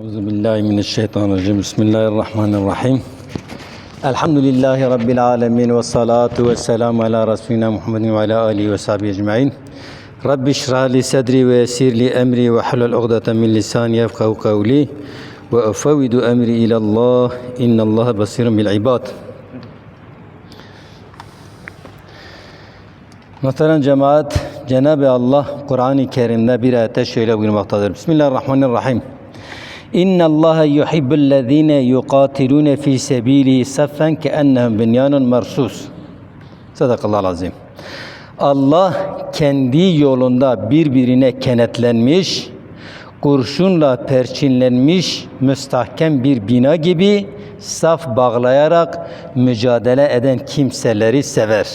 أعوذ بالله من الشيطان الرجيم. بسم الله الرحمن الرحيم. الحمد لله رب العالمين والصلاة والسلام على رسولنا محمد وعلى آله وصحبه أجمعين. رب اشرح لي صدري ويسر لي أمري واحلل عقدة من لساني يفقه قولي وأفوض أمري إلى الله. إن الله بصير بالعباد. Muhterem cemaat, Cenab-ı Allah Kur'an-ı Kerim'de bir ayette şöyle buyurmaktadır. Bismillahirrahmanirrahim. İnna Allah yuhibbellezine yuqatilune fi sebilihi saffen keennehum bunyanun mersus. Sadakallahu azim. Allah kendi yolunda birbirine kenetlenmiş, kurşunla perçinlenmiş müstahkem bir bina gibi saf bağlayarak mücadele eden kimseleri sever.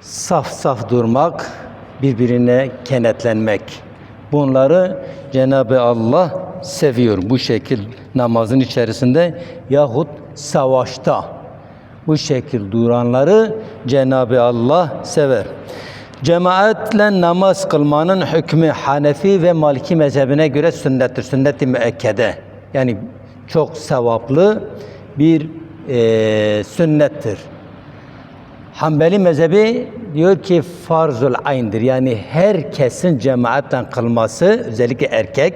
saf saf durmak, birbirine kenetlenmek. Bunları Cenab-ı Allah seviyor bu şekil namazın içerisinde yahut savaşta. Bu şekil duranları Cenab-ı Allah sever. Cemaatle namaz kılmanın hükmü Hanefi ve Maliki mezhebine göre sünnettir. Sünnet-i müekkede. Yani çok sevaplı bir eee sünnettir. Hanbeli mezhebi diyor ki farzul ayn'dir. Yani herkesin cemaatten kılması, özellikle erkek,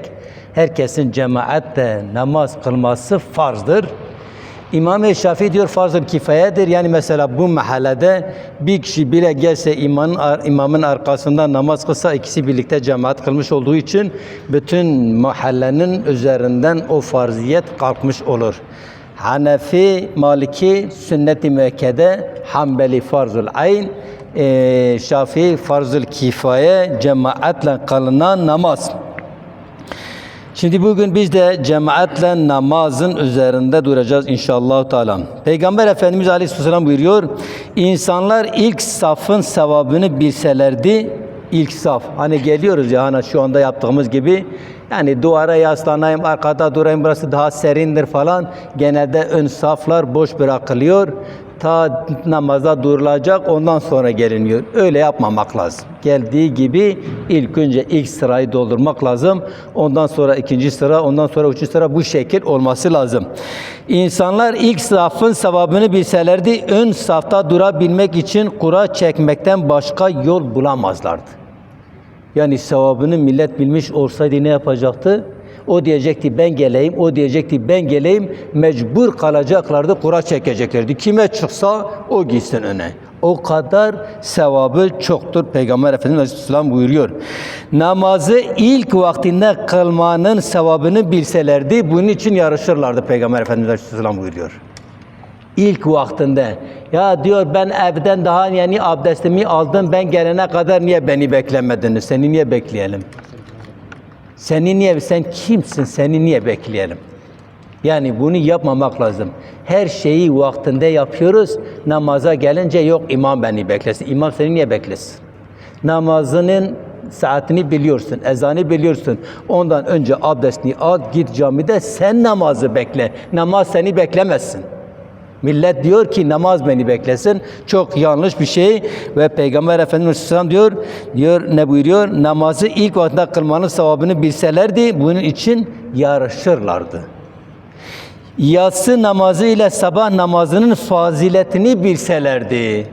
herkesin cemaatle namaz kılması farzdır. İmam-ı Şafii diyor farzul kifayedir. Yani mesela bu mahallede bir kişi bile gelse imamın, imamın arkasında namaz kılsa ikisi birlikte cemaat kılmış olduğu için bütün mahallenin üzerinden o farziyet kalkmış olur. Hanefi, Maliki sünnet-i müekkede, Hanbeli farzul ayn, e, Şafii farzul kifaye, cemaatle kılınan namaz. Şimdi bugün biz de cemaatle namazın üzerinde duracağız inşallah Teala. Peygamber Efendimiz Aleyhisselam buyuruyor, insanlar ilk safın sevabını bilselerdi, ilk saf. Hani geliyoruz ya hani şu anda yaptığımız gibi yani duvara yaslanayım, arkada durayım, burası daha serindir falan. Genelde ön saflar boş bırakılıyor. Ta namaza durulacak, ondan sonra geliniyor. Öyle yapmamak lazım. Geldiği gibi ilk önce ilk sırayı doldurmak lazım. Ondan sonra ikinci sıra, ondan sonra üçüncü sıra bu şekil olması lazım. İnsanlar ilk safın sevabını bilselerdi, ön safta durabilmek için kura çekmekten başka yol bulamazlardı. Yani sevabını millet bilmiş olsaydı ne yapacaktı? O diyecekti ben geleyim, o diyecekti ben geleyim. Mecbur kalacaklardı, kura çekeceklerdi. Kime çıksa o gitsin öne. O kadar sevabı çoktur. Peygamber Efendimiz Aleyhisselam buyuruyor. Namazı ilk vaktinde kılmanın sevabını bilselerdi, bunun için yarışırlardı Peygamber Efendimiz Aleyhisselam buyuruyor ilk vaktinde. Ya diyor ben evden daha yeni abdestimi aldım. Ben gelene kadar niye beni beklemediniz? Seni niye bekleyelim? Seni niye sen kimsin? Seni niye bekleyelim? Yani bunu yapmamak lazım. Her şeyi vaktinde yapıyoruz. Namaza gelince yok imam beni beklesin. İmam seni niye beklesin? Namazının saatini biliyorsun, ezanı biliyorsun. Ondan önce abdestini al, git camide sen namazı bekle. Namaz seni beklemesin. Millet diyor ki namaz beni beklesin. Çok yanlış bir şey ve Peygamber Efendimiz Aleyhisselam diyor, diyor ne buyuruyor? Namazı ilk vakitte kılmanın sevabını bilselerdi bunun için yarışırlardı. Yatsı namazı ile sabah namazının faziletini bilselerdi.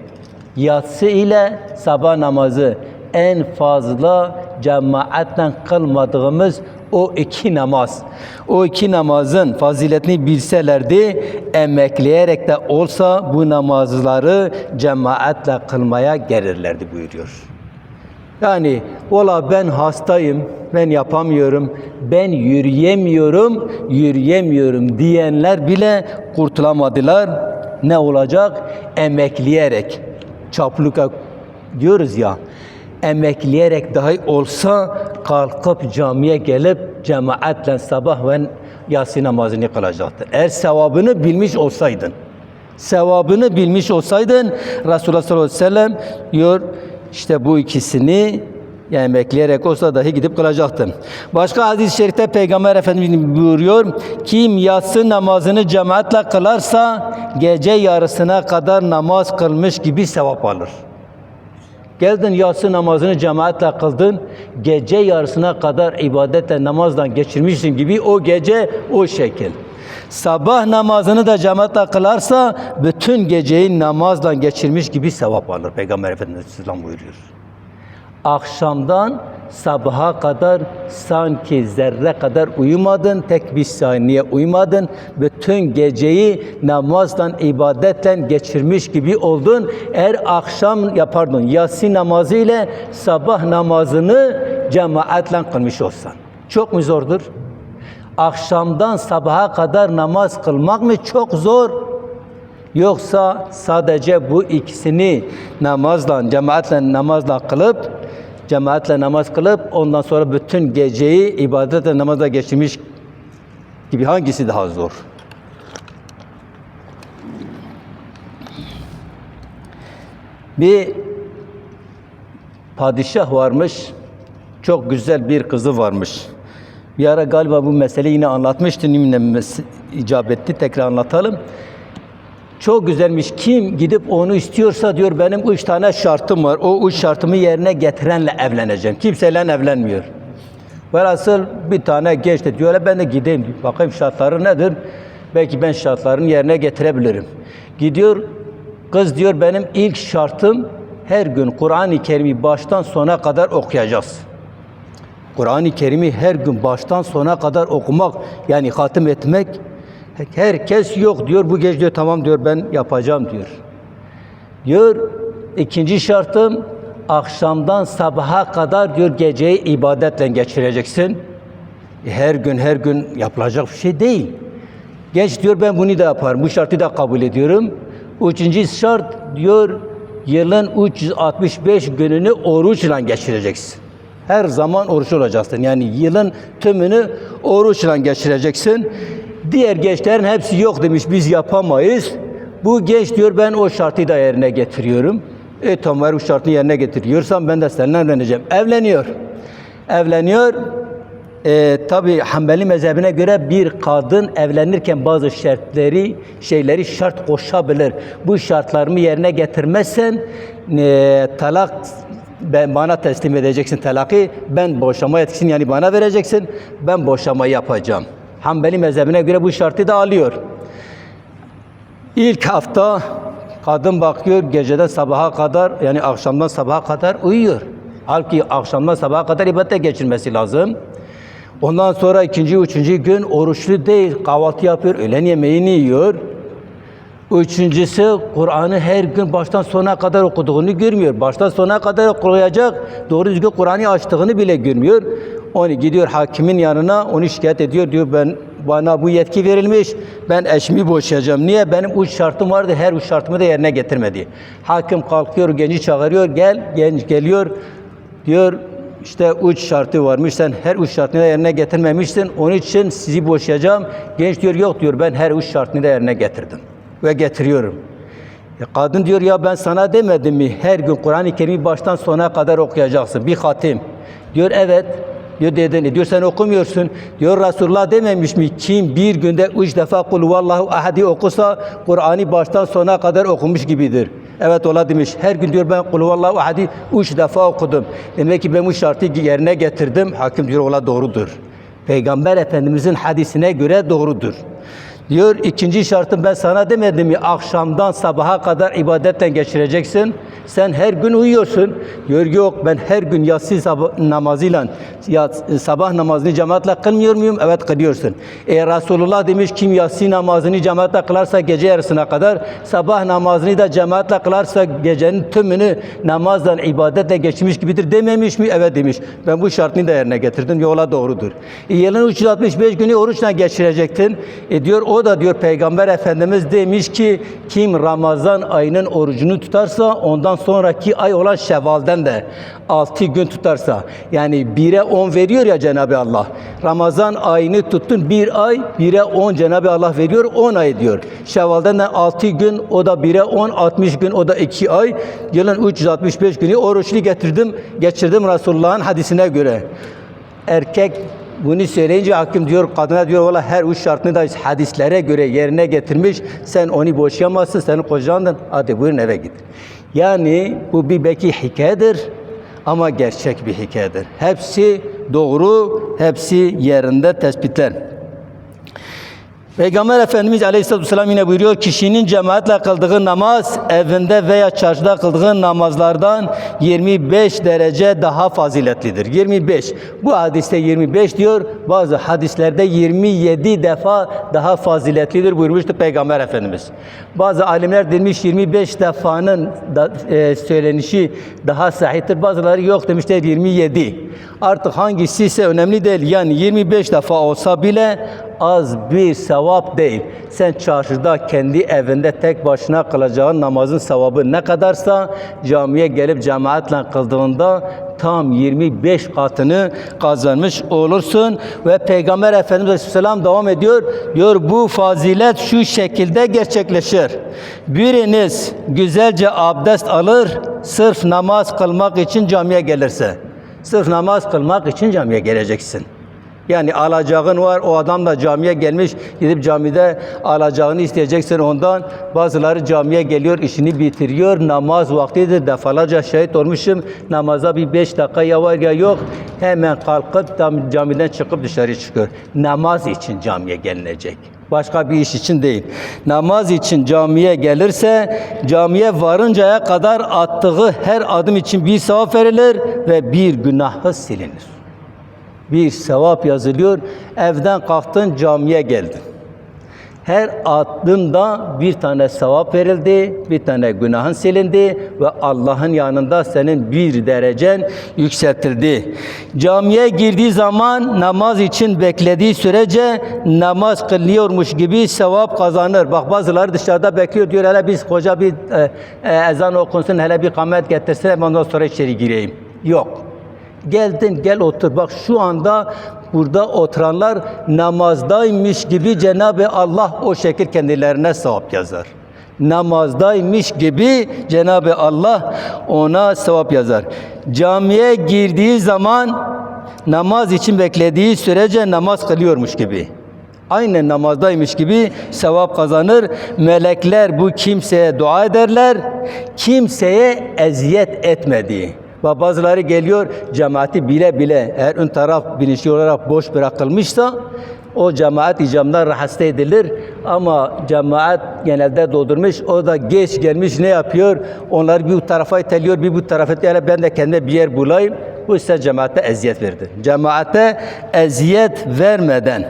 Yatsı ile sabah namazı en fazla cemaatten kılmadığımız o iki namaz. O iki namazın faziletini bilselerdi, emekleyerek de olsa bu namazları cemaatle kılmaya gelirlerdi buyuruyor. Yani ola ben hastayım, ben yapamıyorum, ben yürüyemiyorum, yürüyemiyorum diyenler bile kurtulamadılar. Ne olacak? Emekleyerek, çaplıka diyoruz ya, emekleyerek dahi olsa kalkıp camiye gelip cemaatle sabah ve yatsı namazını kılacaktır. Eğer sevabını bilmiş olsaydın, sevabını bilmiş olsaydın Resulullah sallallahu aleyhi ve sellem diyor işte bu ikisini yani bekleyerek olsa dahi gidip kılacaktın. Başka hadis-i şerifte Peygamber Efendimiz buyuruyor. Kim yatsı namazını cemaatle kılarsa gece yarısına kadar namaz kılmış gibi sevap alır. Geldin yatsı namazını cemaatle kıldın. Gece yarısına kadar ibadetle namazla geçirmişsin gibi o gece o şekil. Sabah namazını da cemaatle kılarsa bütün geceyi namazla geçirmiş gibi sevap alır. Peygamber Efendimiz buyuruyor akşamdan sabaha kadar sanki zerre kadar uyumadın, tek bir saniye uyumadın. Bütün geceyi namazla, ibadetle geçirmiş gibi oldun. Eğer akşam yapardın yatsı namazı ile sabah namazını cemaatle kılmış olsan. Çok mu zordur? Akşamdan sabaha kadar namaz kılmak mı çok zor? Yoksa sadece bu ikisini namazla, cemaatle namazla kılıp, cemaatle namaz kılıp ondan sonra bütün geceyi ibadetle namazla geçirmiş gibi hangisi daha zor? Bir padişah varmış, çok güzel bir kızı varmış. Bir ara galiba bu meseleyi yine anlatmıştım, yine icap etti, tekrar anlatalım. Çok güzelmiş. Kim gidip onu istiyorsa diyor benim üç tane şartım var. O üç şartımı yerine getirenle evleneceğim. Kimseyle evlenmiyor. Velhasıl bir tane genç de diyor "Hele ben de gideyim. Bakayım şartları nedir? Belki ben şartlarını yerine getirebilirim. Gidiyor kız diyor benim ilk şartım her gün Kur'an-ı Kerim'i baştan sona kadar okuyacağız. Kur'an-ı Kerim'i her gün baştan sona kadar okumak yani hatim etmek herkes yok diyor. Bu gece diyor tamam diyor ben yapacağım diyor. Diyor ikinci şartım akşamdan sabaha kadar diyor geceyi ibadetle geçireceksin. E, Her gün her gün yapılacak bir şey değil. Genç diyor ben bunu da yaparım. Bu şartı da kabul ediyorum. Üçüncü şart diyor yılın 365 gününü oruçla geçireceksin. Her zaman oruç olacaksın. Yani yılın tümünü oruçla geçireceksin. Diğer gençlerin hepsi yok demiş biz yapamayız. Bu genç diyor ben o şartı da yerine getiriyorum. E tamam bu şartı yerine getiriyorsan ben de seninle evleneceğim. Evleniyor. Evleniyor. E, Tabi Hanbeli mezhebine göre bir kadın evlenirken bazı şartları, şeyleri şart koşabilir. Bu şartlarımı yerine getirmezsen e, talak ben bana teslim edeceksin talakı, ben boşama yetkisini yani bana vereceksin, ben boşama yapacağım. Hanbeli mezhebine göre bu şartı da alıyor. İlk hafta kadın bakıyor geceden sabaha kadar yani akşamdan sabaha kadar uyuyor. Halbuki akşamdan sabaha kadar ibadete geçirmesi lazım. Ondan sonra ikinci, üçüncü gün oruçlu değil, kahvaltı yapıyor, öğlen yemeğini yiyor. Üçüncüsü Kur'an'ı her gün baştan sona kadar okuduğunu görmüyor. Baştan sona kadar okuyacak, doğru düzgün Kur'an'ı açtığını bile görmüyor. Onu gidiyor hakimin yanına, onu şikayet ediyor. Diyor ben bana bu yetki verilmiş, ben eşimi boşayacağım. Niye? Benim üç şartım vardı, her üç şartımı da yerine getirmedi. Hakim kalkıyor, genci çağırıyor, gel, genç geliyor. Diyor işte üç şartı varmış, sen her üç şartını da yerine getirmemişsin. Onun için sizi boşayacağım. Genç diyor yok diyor, ben her üç şartını da yerine getirdim ve getiriyorum. E kadın diyor ya ben sana demedim mi her gün Kur'an-ı Kerim'i baştan sona kadar okuyacaksın. Bir hatim. Diyor evet. Diyor dedin. E diyor sen okumuyorsun. Diyor Resulullah dememiş mi kim bir günde üç defa kul vallahu ahadi okusa Kur'an'ı baştan sona kadar okumuş gibidir. Evet ola demiş. Her gün diyor ben kul vallahu ahadi üç defa okudum. Demek ki ben bu şartı yerine getirdim. Hakim diyor ola doğrudur. Peygamber Efendimizin hadisine göre doğrudur. Diyor ikinci şartım ben sana demedim mi akşamdan sabaha kadar ibadetle geçireceksin. Sen her gün uyuyorsun. Diyor yok ben her gün yatsı namazıyla yat, sabah namazını cemaatle kılmıyor muyum? Evet kılıyorsun. E Resulullah demiş kim yatsı namazını cemaatle kılarsa gece yarısına kadar sabah namazını da cemaatle kılarsa gecenin tümünü namazla ibadetle geçmiş gibidir dememiş mi? Evet demiş. Ben bu şartını da yerine getirdim. Yola doğrudur. E, yılın 365 günü oruçla geçirecektin. E diyor o da diyor Peygamber Efendimiz demiş ki kim Ramazan ayının orucunu tutarsa ondan sonraki ay olan Şevval'den de 6 gün tutarsa yani 1'e 10 veriyor ya Cenab-ı Allah. Ramazan ayını tuttun bir ay 1'e 10 Cenab-ı Allah veriyor 10 ay diyor. Şevval'den de 6 gün o da 1'e 10 60 gün o da 2 ay. Yılın 365 günü oruçlu getirdim geçirdim Resulullah'ın hadisine göre. Erkek bunu söyleyince hakim diyor kadına diyor valla her üç şartını da hadislere göre yerine getirmiş. Sen onu boşayamazsın senin kocandın. Hadi buyurun eve git. Yani bu bir belki hikayedir ama gerçek bir hikayedir. Hepsi doğru, hepsi yerinde tespitler. Peygamber Efendimiz Aleyhisselatü Vesselam yine buyuruyor kişinin cemaatle kıldığı namaz evinde veya çarşıda kıldığı namazlardan 25 derece daha faziletlidir. 25. Bu hadiste 25 diyor. Bazı hadislerde 27 defa daha faziletlidir buyurmuştu Peygamber Efendimiz. Bazı alimler demiş 25 defanın da, e, söylenişi daha sahihtir. Bazıları yok demişler 27. Artık hangisi ise önemli değil. Yani 25 defa olsa bile az bir sevap değil. Sen çarşıda kendi evinde tek başına kılacağın namazın sevabı ne kadarsa camiye gelip cemaatle kıldığında tam 25 katını kazanmış olursun ve Peygamber Efendimiz Aleyhisselam devam ediyor. Diyor bu fazilet şu şekilde gerçekleşir. Biriniz güzelce abdest alır sırf namaz kılmak için camiye gelirse. Sırf namaz kılmak için camiye geleceksin. Yani alacağın var, o adam da camiye gelmiş, gidip camide alacağını isteyeceksin ondan. Bazıları camiye geliyor, işini bitiriyor, namaz vaktidir, defalarca şehit olmuşum, namaza bir beş dakika ya var ya yok, hemen kalkıp camiden çıkıp dışarı çıkıyor. Namaz için camiye gelinecek. Başka bir iş için değil. Namaz için camiye gelirse camiye varıncaya kadar attığı her adım için bir sevap verilir ve bir günahı silinir bir sevap yazılıyor. Evden kalktın camiye geldin. Her adımda bir tane sevap verildi, bir tane günahın silindi ve Allah'ın yanında senin bir derecen yükseltildi. Camiye girdiği zaman namaz için beklediği sürece namaz kılıyormuş gibi sevap kazanır. Bak bazıları dışarıda bekliyor diyor hele biz koca bir e, e, ezan okunsun hele bir kamet getirsin ondan sonra içeri gireyim. Yok. Geldin gel otur. Bak şu anda burada oturanlar namazdaymış gibi Cenab-ı Allah o şekil kendilerine sevap yazar. Namazdaymış gibi Cenab-ı Allah ona sevap yazar. Camiye girdiği zaman namaz için beklediği sürece namaz kılıyormuş gibi. Aynen namazdaymış gibi sevap kazanır. Melekler bu kimseye dua ederler. Kimseye eziyet etmediği. Ve bazıları geliyor cemaati bile bile eğer ön taraf bilinçli olarak boş bırakılmışsa o cemaat icamdan rahatsız edilir. Ama cemaat genelde doldurmuş o da geç gelmiş ne yapıyor? Onları bir bu tarafa iteliyor bir bu tarafa iteliyor. Ben de kendime bir yer bulayım. Bu ise cemaate eziyet verdi. Cemaate eziyet vermeden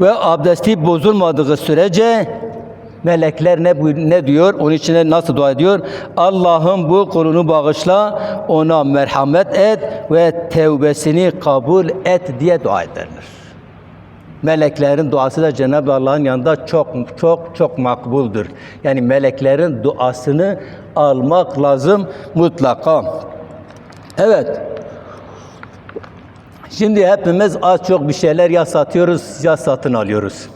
ve abdesti bozulmadığı sürece Melekler ne, ne diyor? Onun için nasıl dua ediyor? Allah'ım bu kulunu bağışla, ona merhamet et ve tevbesini kabul et diye dua ederler. Meleklerin duası da Cenab-ı Allah'ın yanında çok çok çok makbuldür. Yani meleklerin duasını almak lazım mutlaka. Evet. Şimdi hepimiz az çok bir şeyler ya satıyoruz ya satın alıyoruz.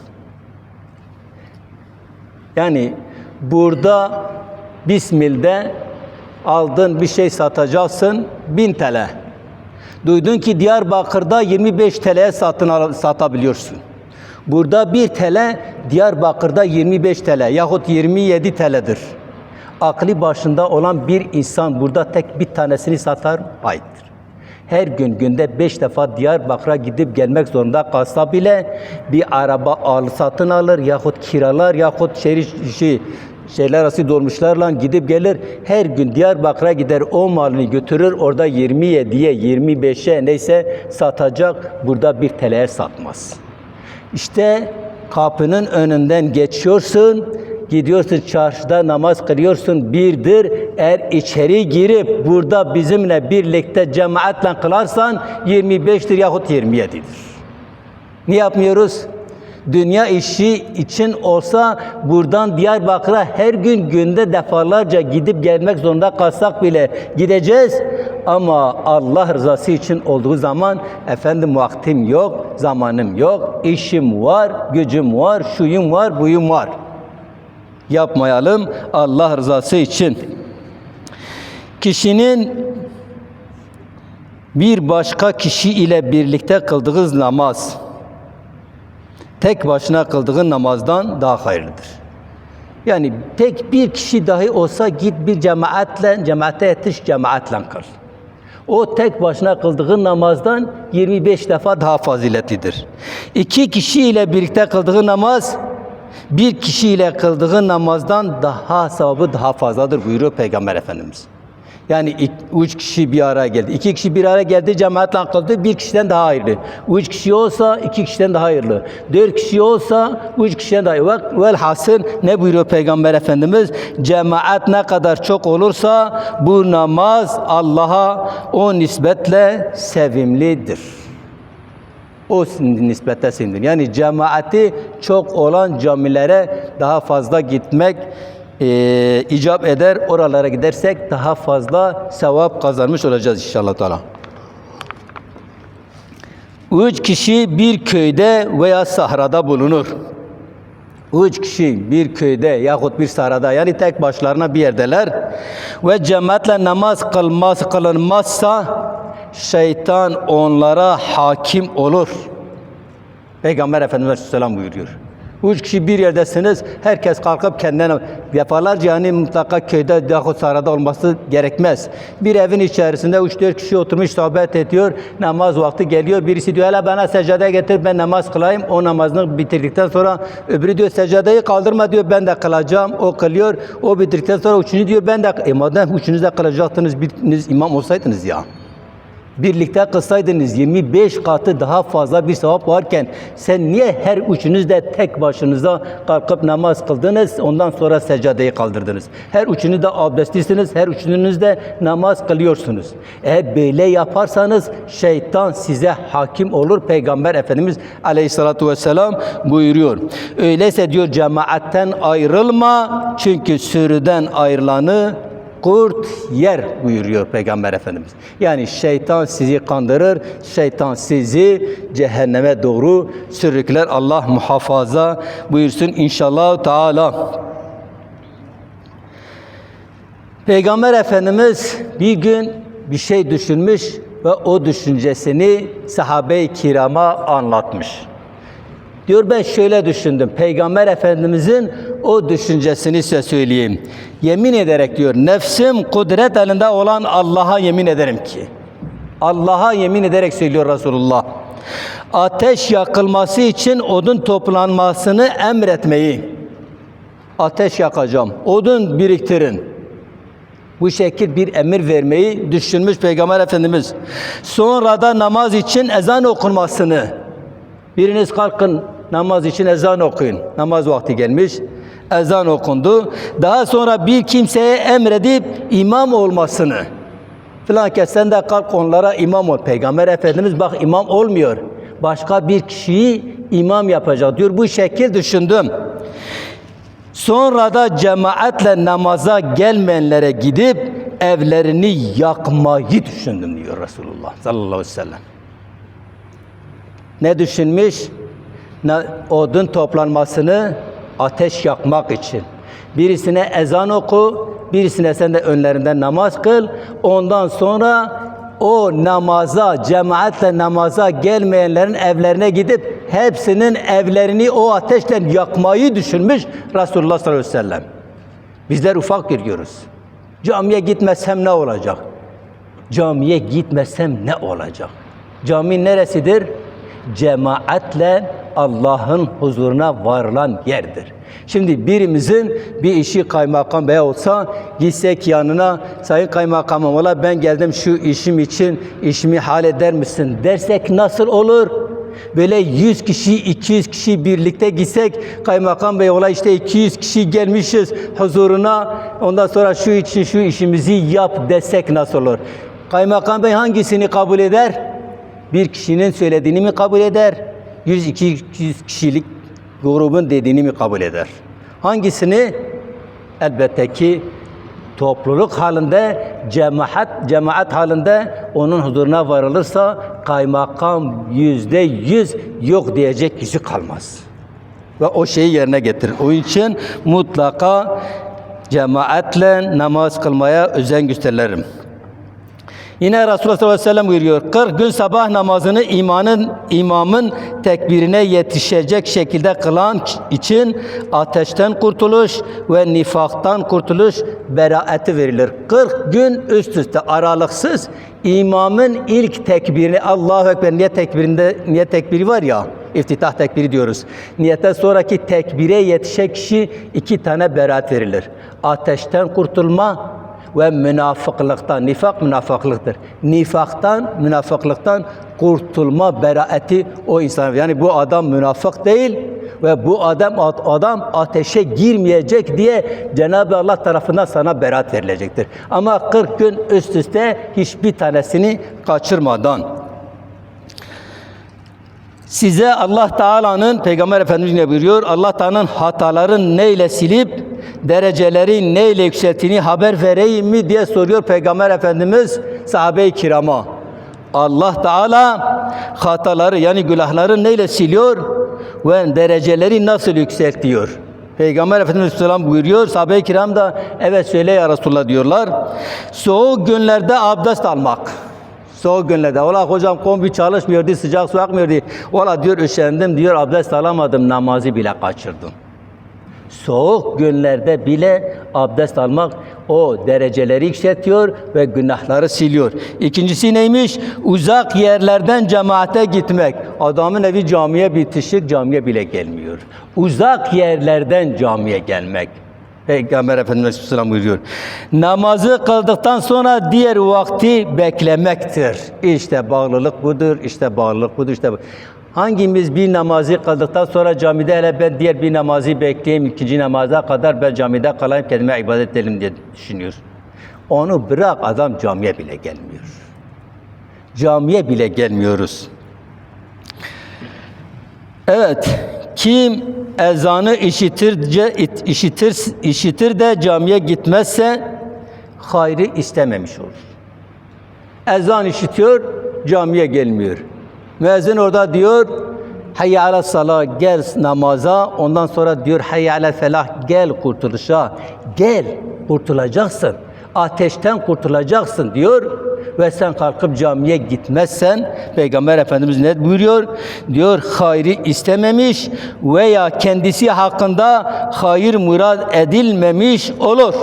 Yani burada Bismil'de aldın bir şey satacaksın 1000 TL. Duydun ki Diyarbakır'da 25 TL'ye satın satabiliyorsun. Burada 1 TL, Diyarbakır'da 25 TL yahut 27 TL'dir. Aklı başında olan bir insan burada tek bir tanesini satar mı? Her gün günde beş defa Diyarbakır'a gidip gelmek zorunda kalsa bile bir araba al satın alır yahut kiralar yahut şehir şey, şeyler arası dolmuşlarla gidip gelir. Her gün Diyarbakır'a gider o malını götürür. Orada 27'ye 25'e neyse satacak. Burada bir TL'ye satmaz. İşte kapının önünden geçiyorsun. Gidiyorsun çarşıda namaz kılıyorsun birdir. Eğer içeri girip burada bizimle birlikte cemaatle kılarsan 25'tir yahut 27'dir. Niye yapmıyoruz? Dünya işi için olsa buradan Diyarbakır'a her gün günde defalarca gidip gelmek zorunda kalsak bile gideceğiz. Ama Allah rızası için olduğu zaman efendim vaktim yok, zamanım yok, işim var, gücüm var, şuyum var, buyum var yapmayalım Allah rızası için. Kişinin bir başka kişi ile birlikte kıldığı namaz tek başına kıldığı namazdan daha hayırlıdır. Yani tek bir kişi dahi olsa git bir cemaatle, cemaate yetiş, cemaatle kıl. O tek başına kıldığı namazdan 25 defa daha faziletlidir. İki kişi ile birlikte kıldığı namaz bir kişi ile kıldığı namazdan daha sevabı daha fazladır buyuruyor Peygamber Efendimiz. Yani üç kişi bir araya geldi. iki kişi bir araya geldi, cemaatle kıldı, bir kişiden daha hayırlı. Üç kişi olsa iki kişiden daha hayırlı. Dört kişi olsa üç kişiden daha hayırlı. Ve- Velhasıl ne buyuruyor Peygamber Efendimiz? Cemaat ne kadar çok olursa bu namaz Allah'a o nispetle sevimlidir. O nispette sindir. Yani cemaati çok olan camilere daha fazla gitmek e, icap eder. Oralara gidersek daha fazla sevap kazanmış olacağız inşallah Teala. Üç kişi bir köyde veya sahrada bulunur. Üç kişi bir köyde yahut bir sahrada yani tek başlarına bir yerdeler ve cemaatle namaz kılmaz kılınmazsa şeytan onlara hakim olur. Peygamber Efendimiz Aleyhisselam buyuruyor. Üç kişi bir yerdesiniz, herkes kalkıp kendine defalarca yani mutlaka köyde yahut sarada olması gerekmez. Bir evin içerisinde üç dört kişi oturmuş sohbet ediyor, namaz vakti geliyor. Birisi diyor, hele bana secde getir ben namaz kılayım. O namazını bitirdikten sonra öbürü diyor secdeyi kaldırma diyor ben de kılacağım. O kılıyor, o bitirdikten sonra üçüncü diyor ben de, e madem üçünüz de kılacaktınız, biriniz imam olsaydınız ya. Birlikte kılsaydınız 25 katı daha fazla bir sevap varken sen niye her üçünüz de tek başınıza kalkıp namaz kıldınız ondan sonra seccadeyi kaldırdınız. Her üçünüz de abdestlisiniz, her üçünüz de namaz kılıyorsunuz. Eğer böyle yaparsanız şeytan size hakim olur. Peygamber Efendimiz Aleyhissalatu vesselam buyuruyor. Öyleyse diyor cemaatten ayrılma çünkü sürüden ayrılanı kurt yer buyuruyor Peygamber Efendimiz. Yani şeytan sizi kandırır, şeytan sizi cehenneme doğru sürükler. Allah muhafaza buyursun inşallah Teala. Peygamber Efendimiz bir gün bir şey düşünmüş ve o düşüncesini sahabe-i kirama anlatmış. Diyor ben şöyle düşündüm. Peygamber Efendimizin o düşüncesini size söyleyeyim. Yemin ederek diyor nefsim kudret elinde olan Allah'a yemin ederim ki. Allah'a yemin ederek söylüyor Resulullah. Ateş yakılması için odun toplanmasını emretmeyi. Ateş yakacağım. Odun biriktirin. Bu şekil bir emir vermeyi düşünmüş Peygamber Efendimiz. Sonra da namaz için ezan okunmasını Biriniz kalkın namaz için ezan okuyun. Namaz vakti gelmiş. Ezan okundu. Daha sonra bir kimseye emredip imam olmasını. Filan kes sen de kalk onlara imam ol. Peygamber Efendimiz bak imam olmuyor. Başka bir kişiyi imam yapacak diyor. Bu şekil düşündüm. Sonra da cemaatle namaza gelmeyenlere gidip evlerini yakmayı düşündüm diyor Resulullah sallallahu aleyhi ve sellem. Ne düşünmüş? Odun toplanmasını ateş yakmak için. Birisine ezan oku, birisine sen de önlerinden namaz kıl. Ondan sonra o namaza, cemaatle namaza gelmeyenlerin evlerine gidip hepsinin evlerini o ateşle yakmayı düşünmüş Resulullah sallallahu aleyhi ve sellem. Bizler ufak görüyoruz. Camiye gitmezsem ne olacak? Camiye gitmezsem ne olacak? Cami neresidir? Cemaatle Allah'ın huzuruna varılan yerdir. Şimdi birimizin bir işi kaymakam bey olsa gitsek yanına sayın kaymakamım ola ben geldim şu işim için işimi halleder misin dersek nasıl olur? Böyle 100 kişi, 200 kişi birlikte gitsek kaymakam bey ola işte 200 kişi gelmişiz huzuruna ondan sonra şu için şu işimizi yap desek nasıl olur? Kaymakam bey hangisini kabul eder? Bir kişinin söylediğini mi kabul eder? 100-200 kişilik grubun dediğini mi kabul eder? Hangisini? Elbette ki topluluk halinde, cemaat, cemaat halinde onun huzuruna varılırsa kaymakam yüzde yüz yok diyecek kişi kalmaz. Ve o şeyi yerine getirir. Onun için mutlaka cemaatle namaz kılmaya özen gösteririm. Yine Resulullah sallallahu aleyhi ve sellem buyuruyor. 40 gün sabah namazını imanın imamın tekbirine yetişecek şekilde kılan için ateşten kurtuluş ve nifaktan kurtuluş beraati verilir. 40 gün üst üste aralıksız imamın ilk tekbirini Allahu Ekber niyet tekbirinde niyet tekbiri var ya iftitah tekbiri diyoruz. Niyetten sonraki tekbire yetişecek kişi iki tane beraat verilir. Ateşten kurtulma ve münafıklıktan, nifak münafıklıktır. Nifaktan, münafıklıktan kurtulma beraati o insan. Yani bu adam münafık değil ve bu adam adam ateşe girmeyecek diye Cenab-ı Allah tarafından sana beraat verilecektir. Ama 40 gün üst üste hiçbir tanesini kaçırmadan Size Allah Teala'nın Peygamber Efendimiz ne buyuruyor? Allah Teala'nın hataların neyle silip dereceleri neyle yükselttiğini haber vereyim mi diye soruyor Peygamber Efendimiz sahabe-i kirama. Allah Teala hataları yani günahları neyle siliyor ve dereceleri nasıl yükseltiyor? Peygamber Efendimiz Aleyhisselam buyuruyor. Sahabe-i kiram da evet söyle ya Resulullah diyorlar. Soğuk günlerde abdest almak. Soğuk günlerde. Ola hocam kombi çalışmıyordu, sıcak su akmıyordu. Ola diyor üşendim diyor abdest alamadım, namazı bile kaçırdım. Soğuk günlerde bile abdest almak o dereceleri yükseltiyor ve günahları siliyor. İkincisi neymiş? Uzak yerlerden cemaate gitmek. Adamın evi camiye bitişik, camiye bile gelmiyor. Uzak yerlerden camiye gelmek. Peygamber Efendimiz Aleyhisselam buyuruyor. Namazı kıldıktan sonra diğer vakti beklemektir. İşte bağlılık budur, işte bağlılık budur, işte bu. Hangimiz bir namazı kıldıktan sonra camide hele ben diğer bir namazı bekleyeyim, ikinci namaza kadar ben camide kalayım, kendime ibadet edelim diye düşünüyor. Onu bırak adam camiye bile gelmiyor. Camiye bile gelmiyoruz. Evet, kim ezanı işitirce işitir işitir de camiye gitmezse hayrı istememiş olur. Ezan işitiyor, camiye gelmiyor. Müezzin orada diyor, Hayya ala salah gel namaza. Ondan sonra diyor hayya ala felah gel kurtuluşa. Gel kurtulacaksın. Ateşten kurtulacaksın diyor ve sen kalkıp camiye gitmezsen Peygamber Efendimiz ne buyuruyor? Diyor hayrı istememiş veya kendisi hakkında hayır murad edilmemiş olur.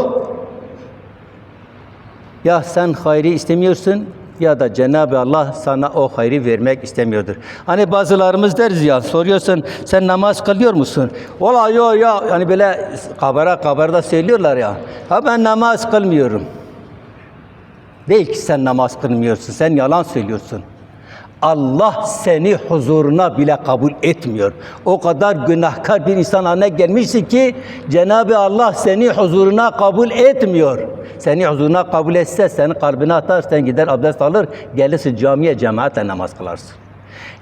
Ya sen hayrı istemiyorsun ya da Cenab-ı Allah sana o hayrı vermek istemiyordur. Hani bazılarımız deriz ya soruyorsun sen namaz kılıyor musun? Valla yo ya yani böyle kabara kabara söylüyorlar ya. Ha ben namaz kılmıyorum. Değil ki sen namaz kılmıyorsun. Sen yalan söylüyorsun. Allah seni huzuruna bile kabul etmiyor. O kadar günahkar bir insan haline gelmişsin ki Cenab-ı Allah seni huzuruna kabul etmiyor. Seni huzuruna kabul etse seni kalbine atar, sen gider abdest alır, gelirsin camiye cemaatle namaz kılarsın.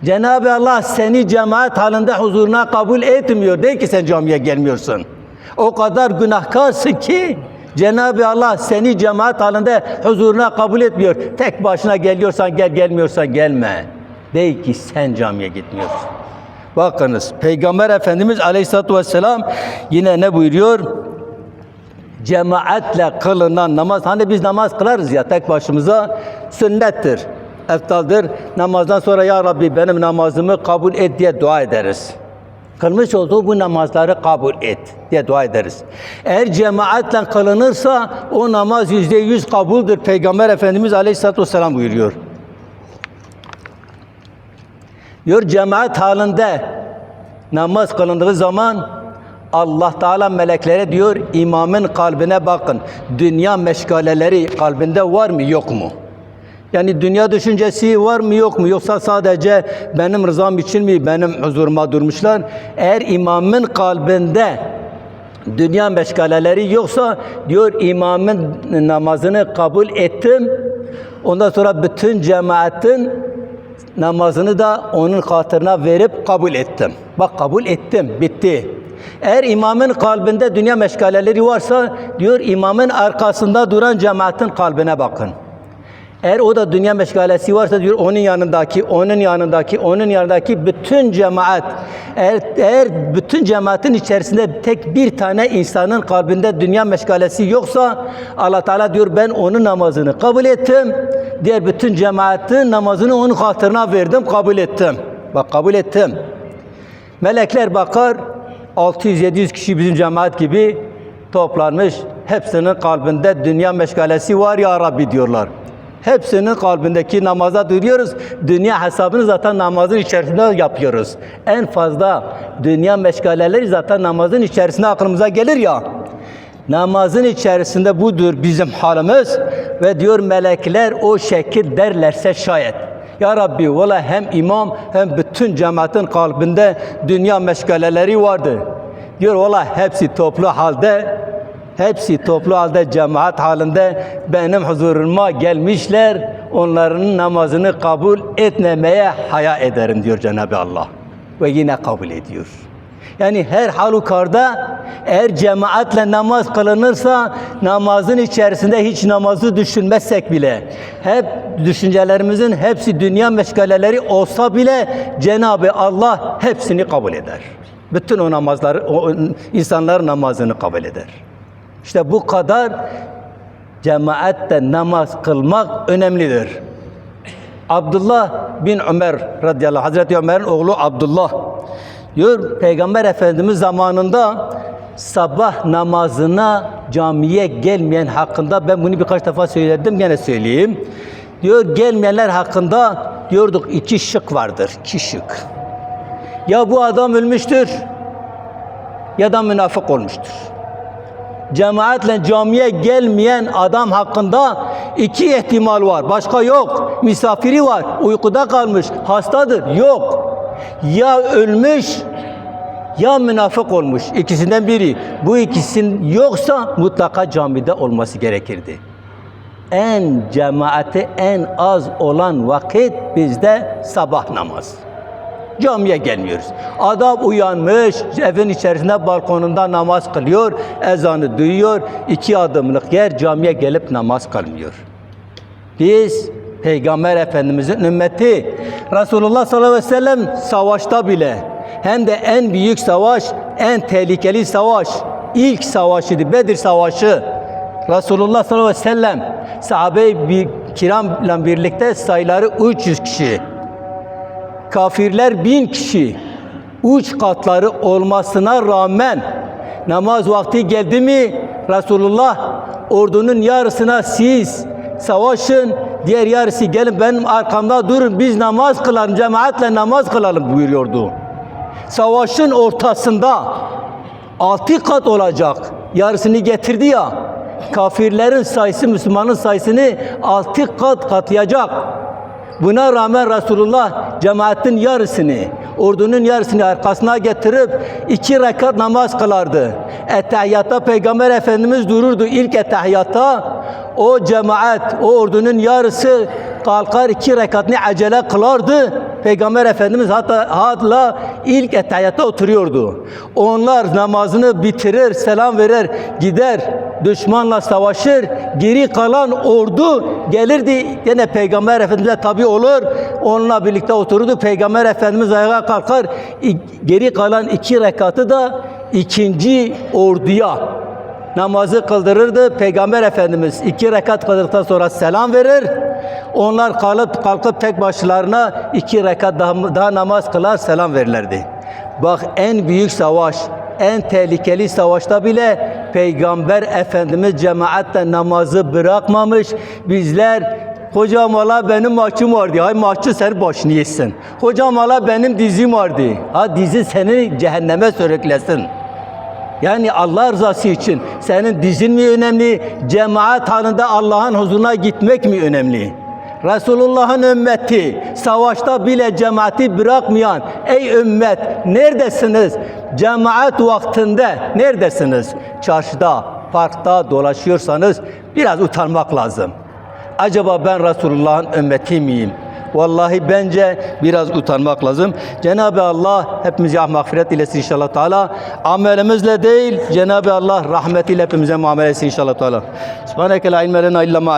Cenab-ı Allah seni cemaat halinde huzuruna kabul etmiyor. Değil ki sen camiye gelmiyorsun. O kadar günahkarsın ki Cenab-ı Allah seni cemaat halinde huzuruna kabul etmiyor. Tek başına geliyorsan gel, gelmiyorsan gelme. Değil ki sen camiye gitmiyorsun. Bakınız Peygamber Efendimiz Aleyhisselatü Vesselam yine ne buyuruyor? Cemaatle kılınan namaz. Hani biz namaz kılarız ya tek başımıza sünnettir. Eftaldır. Namazdan sonra ya Rabbi benim namazımı kabul et diye dua ederiz kılmış olduğu bu namazları kabul et diye dua ederiz. Eğer cemaatle kılınırsa o namaz yüzde yüz kabuldür. Peygamber Efendimiz Aleyhisselatü Vesselam buyuruyor. Diyor cemaat halinde namaz kılındığı zaman Allah Teala meleklere diyor imamın kalbine bakın. Dünya meşgaleleri kalbinde var mı yok mu? Yani dünya düşüncesi var mı yok mu yoksa sadece benim rızam için mi benim huzuruma durmuşlar? Eğer imamın kalbinde dünya meşgaleleri yoksa diyor imamın namazını kabul ettim. Ondan sonra bütün cemaatin namazını da onun hatırına verip kabul ettim. Bak kabul ettim, bitti. Eğer imamın kalbinde dünya meşgaleleri varsa diyor imamın arkasında duran cemaatin kalbine bakın. Eğer o da dünya meşgalesi varsa diyor onun yanındaki, onun yanındaki, onun yanındaki bütün cemaat eğer, eğer bütün cemaatin içerisinde tek bir tane insanın kalbinde dünya meşgalesi yoksa Allah Teala diyor ben onun namazını kabul ettim diğer bütün cemaatin namazını onun hatırına verdim, kabul ettim. Bak kabul ettim. Melekler bakar 600-700 kişi bizim cemaat gibi toplanmış. Hepsinin kalbinde dünya meşgalesi var ya Rabbi diyorlar. Hepsinin kalbindeki namaza duyuyoruz. Dünya hesabını zaten namazın içerisinde yapıyoruz. En fazla dünya meşgaleleri zaten namazın içerisinde aklımıza gelir ya. Namazın içerisinde budur bizim halimiz ve diyor melekler o şekil derlerse şayet. Ya Rabbi valla hem imam hem bütün cemaatin kalbinde dünya meşgaleleri vardı. Diyor valla hepsi toplu halde hepsi toplu halde cemaat halinde benim huzuruma gelmişler. Onların namazını kabul etmemeye haya ederim diyor Cenab-ı Allah. Ve yine kabul ediyor. Yani her halükarda eğer cemaatle namaz kılınırsa namazın içerisinde hiç namazı düşünmezsek bile hep düşüncelerimizin hepsi dünya meşgaleleri olsa bile Cenab-ı Allah hepsini kabul eder. Bütün o namazları, o insanların namazını kabul eder. İşte bu kadar cemaatle namaz kılmak önemlidir. Abdullah bin Ömer radıyallahu Hazreti Ömer'in oğlu Abdullah diyor Peygamber Efendimiz zamanında sabah namazına camiye gelmeyen hakkında ben bunu birkaç defa söyledim gene söyleyeyim. Diyor gelmeyenler hakkında diyorduk iki şık vardır. iki şık. Ya bu adam ölmüştür ya da münafık olmuştur cemaatle camiye gelmeyen adam hakkında iki ihtimal var. Başka yok. Misafiri var. Uykuda kalmış. Hastadır. Yok. Ya ölmüş ya münafık olmuş. İkisinden biri. Bu ikisinin yoksa mutlaka camide olması gerekirdi. En cemaati en az olan vakit bizde sabah namazı camiye gelmiyoruz. Adam uyanmış, evin içerisinde balkonunda namaz kılıyor, ezanı duyuyor, iki adımlık yer camiye gelip namaz kılmıyor. Biz Peygamber Efendimizin ümmeti Resulullah sallallahu aleyhi ve sellem savaşta bile hem de en büyük savaş, en tehlikeli savaş, ilk savaşıydı Bedir Savaşı. Resulullah sallallahu aleyhi ve sellem sahabe-i kiramla birlikte sayıları 300 kişi kafirler bin kişi uç katları olmasına rağmen namaz vakti geldi mi Resulullah ordunun yarısına siz savaşın diğer yarısı gelin benim arkamda durun biz namaz kılalım cemaatle namaz kılalım buyuruyordu. Savaşın ortasında altı kat olacak yarısını getirdi ya kafirlerin sayısı Müslümanın sayısını altı kat katlayacak. Buna rağmen Resulullah cemaatin yarısını, ordunun yarısını arkasına getirip iki rekat namaz kılardı. Ettehiyyatta Peygamber Efendimiz dururdu. İlk ettehiyyatta o cemaat, o ordunun yarısı kalkar iki rekatını acele kılardı. Peygamber Efendimiz hatta hatta ilk ettehiyyatta oturuyordu. Onlar namazını bitirir, selam verir, gider, düşmanla savaşır. Geri kalan ordu gelirdi. Yine Peygamber Efendimiz'e tabi olur. Onunla birlikte otururdu. Peygamber Efendimiz ayağa kalkar. Geri kalan iki rekatı da ikinci orduya namazı kıldırırdı. Peygamber Efendimiz iki rekat kıldıktan sonra selam verir. Onlar kalıp kalkıp tek başlarına iki rekat daha, daha namaz kılar selam verirlerdi. Bak en büyük savaş, en tehlikeli savaşta bile Peygamber Efendimiz cemaatle namazı bırakmamış. Bizler Hocam valla benim maçım vardı. Hay maçı sen başını yesin. Hocam valla benim dizim vardı. Ha dizi seni cehenneme sürüklesin. Yani Allah rızası için senin dizin mi önemli, cemaat halinde Allah'ın huzuruna gitmek mi önemli? Resulullah'ın ümmeti, savaşta bile cemaati bırakmayan, ey ümmet neredesiniz? Cemaat vaktinde neredesiniz? Çarşıda, parkta dolaşıyorsanız biraz utanmak lazım. Acaba ben Resulullah'ın ümmeti miyim? Vallahi bence biraz utanmak lazım. Cenab-ı Allah hepimize mağfiret ilesin inşallah Teala. Amelimizle değil, Cenab-ı Allah rahmetiyle hepimize muamele etsin inşallah Teala. Subhaneke la ilme lena illa ma